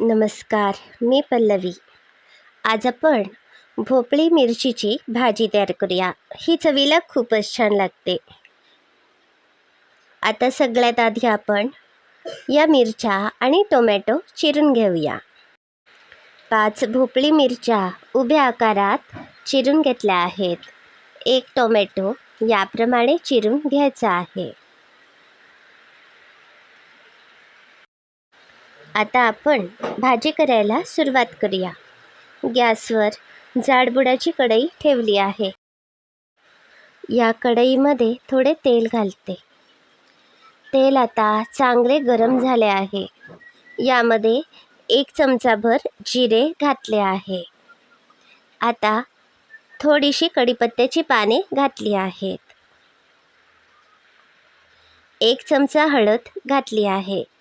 नमस्कार मी पल्लवी. आज आपण भोपळी मिरचीची भाजी तयार करूया. ही चवीला खूपच छान लागते. आता सगळ्यात आधी आपण या मिरच्या आणि टोमॅटो चिरून घेऊया. पाच भोपळी मिरच्या उभ्या आकारात चिरून घेतल्या आहेत. एक टोमॅटो याप्रमाणे चिरून घ्यायचा आहे. आता आपण भाजी करायला सुरुवात करूया. गॅसवर जाडबुडाची कढई ठेवली आहे. या कढईमध्ये थोडे तेल घालते. तेल आता चांगले गरम झाले आहे. यामध्ये एक चमचाभर जिरे घातले आहे. आता थोडीशी कढीपत्त्याची पाने घातली आहेत. एक चमचा हळद घातली आहे.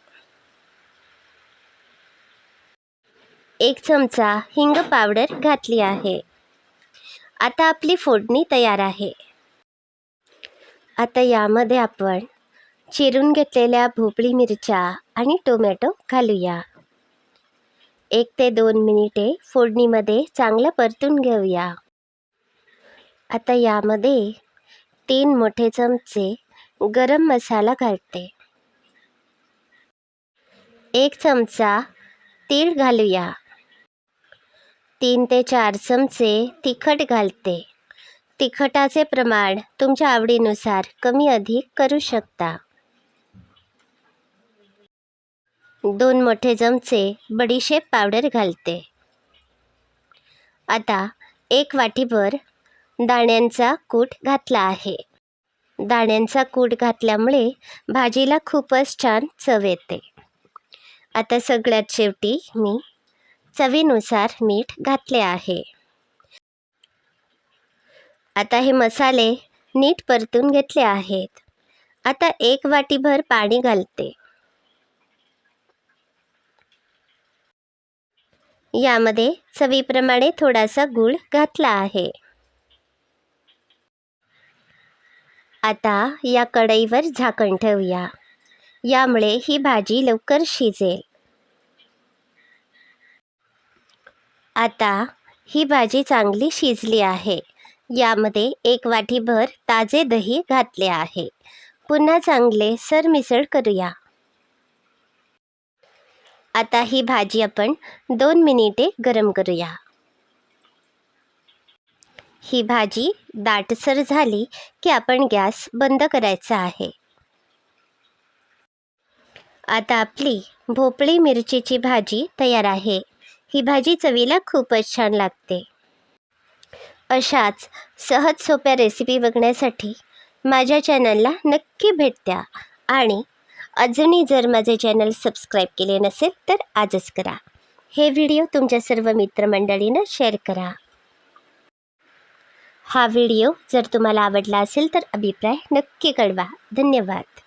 एक चमचा हिंग पावडर घातली आहे. आता आपली फोडणी तयार आहे. आता यामध्ये आपण चिरून घेतलेल्या भोपळी मिरच्या आणि टोमॅटो घालूया. एक ते दोन मिनिटे फोडणीमध्ये चांगलं परतून घेऊया. आता यामध्ये तीन मोठे चमचे गरम मसाला घालते. एक चमचा तीळ घालूया. तीन ते चार चमचे तिखट घालते. तिखटाचे प्रमाण तुमच्या आवडीनुसार कमी अधिक करू शकता. दोन मोठे चमचे बडीशेप पावडर घालते. आता एक वाटीभर दाण्यांचा कूट घातला आहे. दाण्यांचा कूट घातल्यामुळे भाजीला खूपच छान चव येते. आता सगळ्यात शेवटी मी चवीनुसार मीठ घातले आहे. आता हे मसाले नीट परतून घेतले आहेत. आता एक वाटीभर पाणी घालते. यामध्ये चवीप्रमाणे थोडासा गूळ घातला आहे. आता या कढईवर झाकण ठेवूया. यामुळे ही भाजी लवकर शिजेल. आता ही भाजी चांगली शिजली आहे. यामध्ये एक वाटीभर ताजे दही घातले आहे. पुन्हा चांगले सरमिसळ करूया. आता ही भाजी आपण दोन मिनिटे गरम करूया. ही भाजी दाटसर झाली की आपण गॅस बंद करायचा आहे. आता आपली भोपळी मिरचीची भाजी तयार आहे. ही भाजी चवीला खूपच छान लागते. अशाच सहज सोप्या रेसिपी बघण्यासाठी माझ्या चॅनलला नक्की भेट द्या आणि अजूनही जर माझे चॅनल सबस्क्राईब केले नसेल तर आजच करा. हे व्हिडिओ तुमच्या सर्व मित्रमंडळींना शेअर करा. हा व्हिडिओ जर तुम्हाला आवडला असेल तर अभिप्राय नक्की कळवा. धन्यवाद.